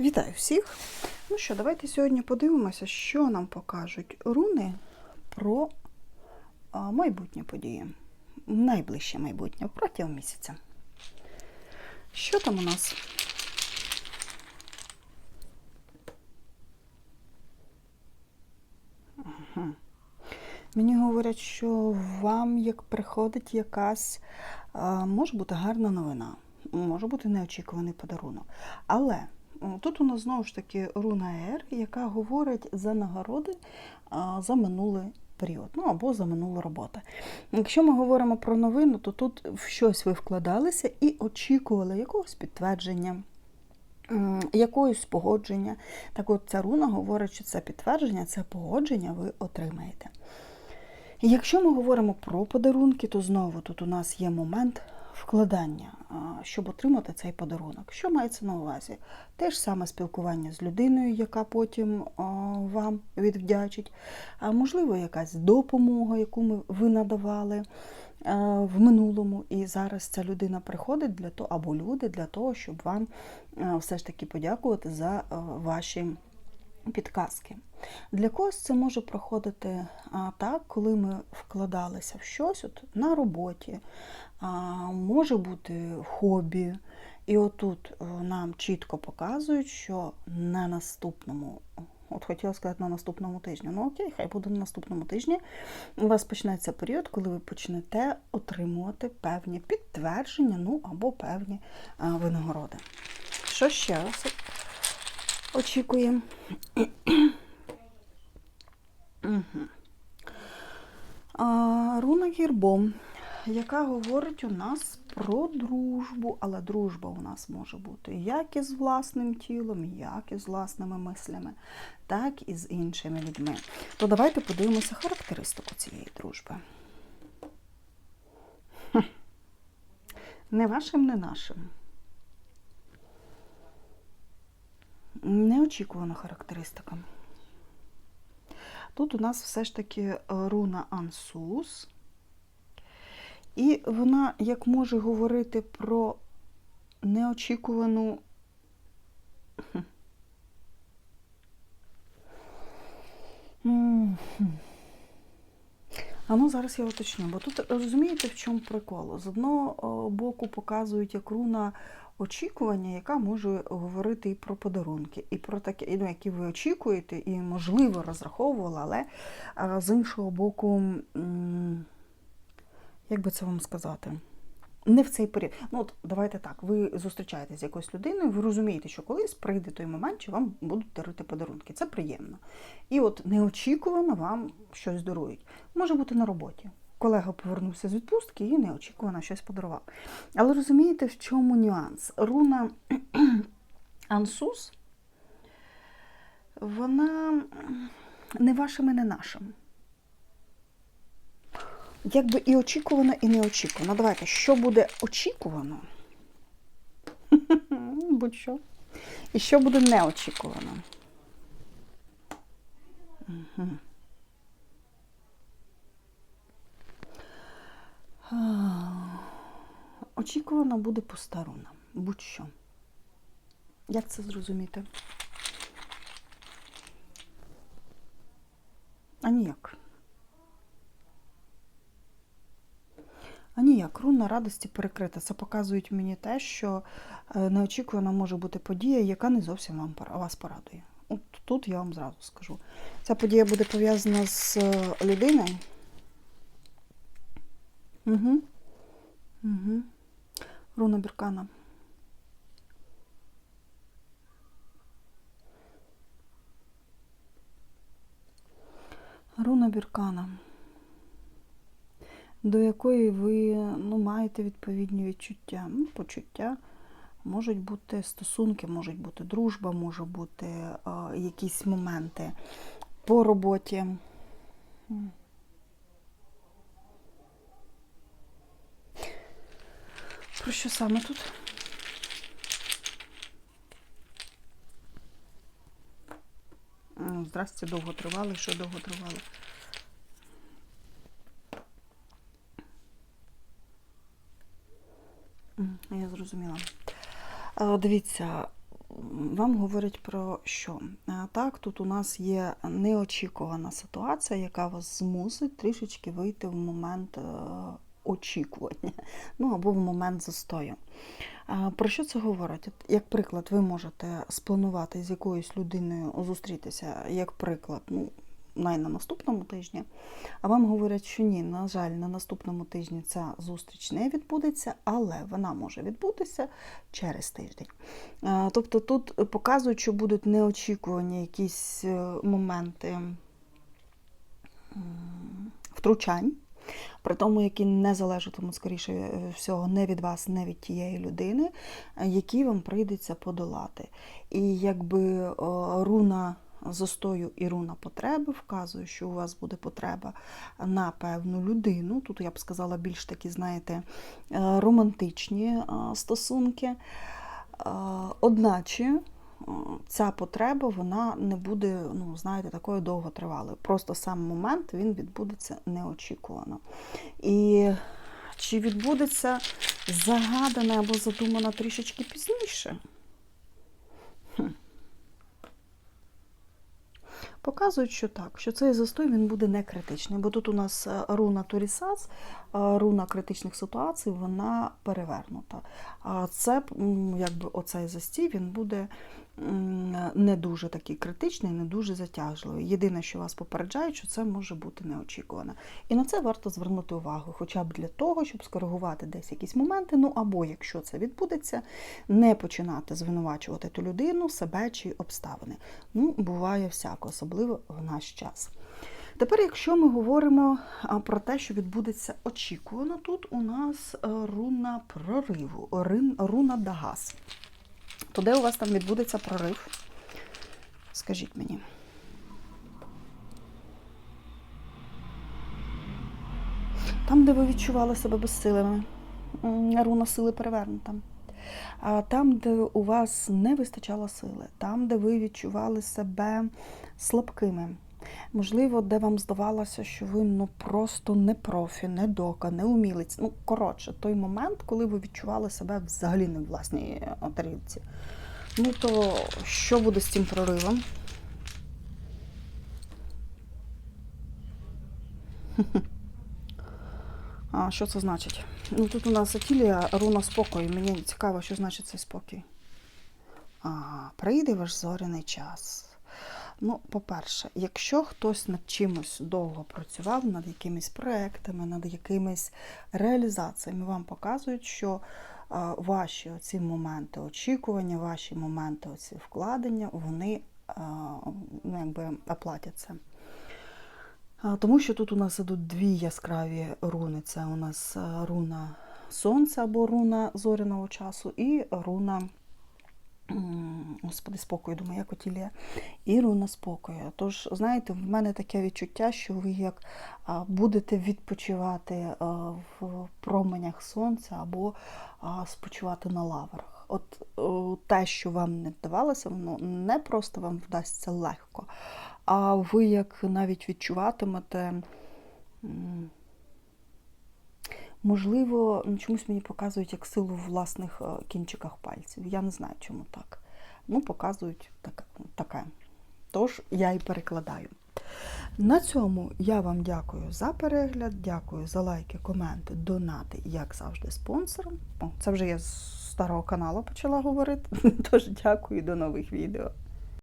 Вітаю всіх! Ну що, давайте сьогодні подивимося, що нам покажуть руни про майбутні події. Найближче майбутнє протягом місяця. Що там у нас? Ага. Мені говорять, що вам як приходить якась, може бути гарна новина, може бути неочікуваний подарунок. Але тут у нас знову ж таки руна Ер, яка говорить за нагороди за минулий період, ну або за минулу роботу. Якщо ми говоримо про новину, то тут в щось ви вкладалися і очікували якогось підтвердження. м, Якоїсь погодження. Так от ця руна говорить, що це підтвердження, це погодження ви отримаєте. Якщо ми говоримо про подарунки, то знову тут у нас є момент вкладання, щоб отримати цей подарунок. Що мається на увазі? Те ж саме спілкування з людиною, яка потім вам відвдячить, а можливо, якась допомога, яку ви надавали в минулому, і зараз ця людина приходить для того, або люди для того, щоб вам все ж таки подякувати за ваші підказки. Для когось це може проходити а, так, коли ми вкладалися в щось от, на роботі, а, може бути хобі. І отут е, нам чітко показують, що на наступному, от хотіла сказати на наступному тижні, ну окей, хай буде на наступному тижні. У вас почнеться період, коли ви почнете отримувати певні підтвердження, ну або певні а, винагороди. Що ще раз очікуємо? Руна гірбом, яка говорить у нас про дружбу, але дружба у нас може бути як із власним тілом, як і з власними мислями, так і з іншими людьми. То давайте подивимося характеристику цієї дружби. Не вашим, не нашим. Неочікувана характеристика. Тут у нас все ж таки е, руна Ансус. І вона як може говорити про неочікувану. А ну зараз я уточню, бо тут розумієте, в чому прикол? З одного е, боку показують як руна очікування, яка може говорити і про подарунки, і про таке, ну, які ви очікуєте, і, можливо, розраховували, але а, з іншого боку, як би це вам сказати? Не в цей період. Ну, от давайте так, ви зустрічаєтесь з якоюсь людиною, ви розумієте, що колись прийде той момент, що вам будуть дарити подарунки. Це приємно. І от неочікувано вам щось дарують. Може бути на роботі. Колега повернувся з відпустки і неочікувано щось подарував. Але розумієте, в чому нюанс? Руна Ансус, вона не вашим і не нашим. Якби і очікувано, і неочікувано. Давайте, що буде очікувано? Будь-що. І що буде неочікувано? Очікувано буде пуста руна. Будь-що. Як це зрозуміти? А ніяк. А ніяк, руна радості перекрита. Це показують мені те, що е, неочікувано може бути подія, яка не зовсім вам вас порадує. От тут я вам зразу скажу. Ця подія буде пов'язана з е, людиною. Угу. Угу. Руна Біркана. Руна Біркана, до якої ви ну, маєте відповідні відчуття. Ну, почуття можуть бути стосунки, можуть бути дружба, може бути е, якісь моменти по роботі. Про що саме тут? Здрасте, довго тривали, що довго тривали. М, Я зрозуміла. Е, Дивіться, вам говорять про що? Е, Так, тут у нас є неочікувана ситуація, яка вас змусить трішечки вийти в момент е, очікування, ну або в момент застою. Про що це говорить? Як приклад, ви можете спланувати з якоюсь людиною зустрітися, як приклад, ну, най на наступному тижні, а вам говорять, що ні, на жаль, на наступному тижні ця зустріч не відбудеться, але вона може відбутися через тиждень. Е, Тобто тут показують, що будуть неочікувані якісь е, моменти втручань, при тому, які не залежатимуть, скоріше е, всього, не від вас, не від тієї людини, які вам прийдеться подолати. І якби руна застою і руна потреби вказує, що у вас буде потреба на певну людину. Тут я б сказала більш такі, знаєте, е, романтичні е, стосунки. Е, Одначе ця потреба вона не буде, ну, знаєте, такою довготривалою. Просто сам момент він відбудеться неочікувано. І чи відбудеться загадане або задумане трішечки пізніше? Показують, що так, що цей застой він буде не критичний, бо тут у нас е, руна Турісас, руна критичних ситуацій, вона перевернута. А це якби оцей застій він буде не дуже такий критичний, не дуже затяжливий. Єдине, що вас попереджають, що це може бути неочікувано. І на це варто звернути увагу, хоча б для того, щоб скоригувати десь якісь моменти. Ну або якщо це відбудеться, не починати звинувачувати ту людину, себе чи обставини. Ну, буває всяко, особливо в наш час. Тепер, якщо ми говоримо про те, що відбудеться очікувано, тут у нас е, руна прориву, руна Дагас. То де у вас там відбудеться прорив? Скажіть мені. Там, де ви відчували себе безсилими, руна сили перевернута. А там, де у вас не вистачало сили, там, де ви відчували себе слабкими, можливо, де вам здавалося, що ви ну просто не профі, не дока, не умілець. Ну, коротше, той момент, коли ви відчували себе взагалі не в власній е, тарілці. Ну то що буде з цим проривом? А що це значить? Ну тут у нас Атілія руна спокою. Мені цікаво, що значить цей спокій. А, прийде ваш зоряний час. Ну, по-перше, якщо хтось над чимось довго працював, над якимись проектами, над якимись реалізаціями, вам показують, що а, ваші оці моменти очікування, ваші моменти оці вкладення, вони а, ну, якби оплатяться. Тому що тут у нас ідуть дві яскраві руни. Це у нас е, руна сонця або руна зоряного часу, і руна, господи, спокою, думаю, як отілія, і руна спокою. Тож, знаєте, в мене таке відчуття, що ви як будете відпочивати е, в променях сонця або спочивати на лаврах. От е, те, що вам не вдавалося, воно не просто вам вдасться легко, а ви як навіть відчуватимете, можливо, ну, чомусь мені показують як силу в власних е, кінчиках пальців. Я не знаю, чому так. Ну, показують таке. таке. Тож я і перекладаю. На цьому я вам дякую за перегляд, дякую за лайки, коменти, донати, як завжди, спонсорам. О, це вже я з старого каналу почала говорити. Тож дякую до нових відео.